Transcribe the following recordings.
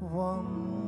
忘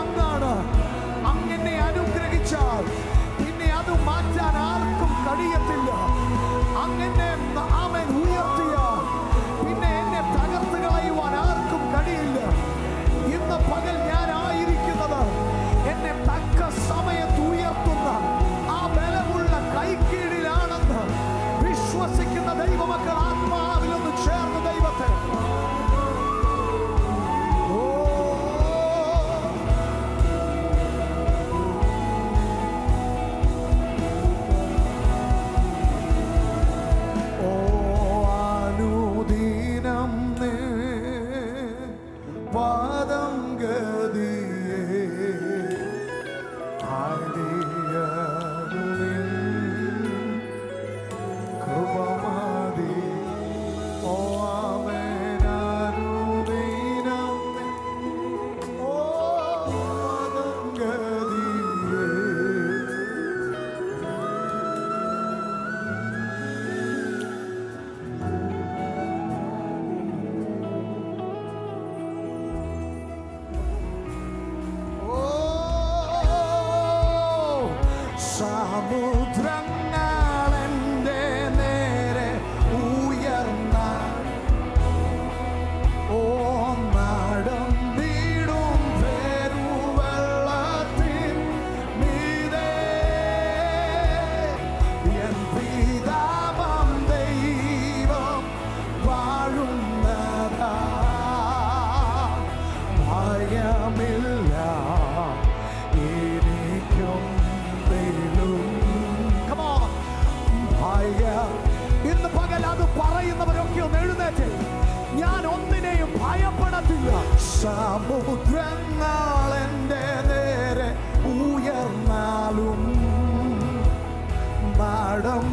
അങ്ങാണ്. അങ്ങ് അനുഗ്രഹിച്ചാൽ. പിന്നെ അത് മാറ്റാൻ ആർക്കും കഴിയത്തില്ല. അങ്ങനെ outra എഴുന്നേറ്റ് ഞാൻ ഒന്നിനെയും ഭയപ്പെടത്തില്ല. സമുദ്രങ്ങൾ എന്റെ നേരെ ഉയർന്നാലും നാടം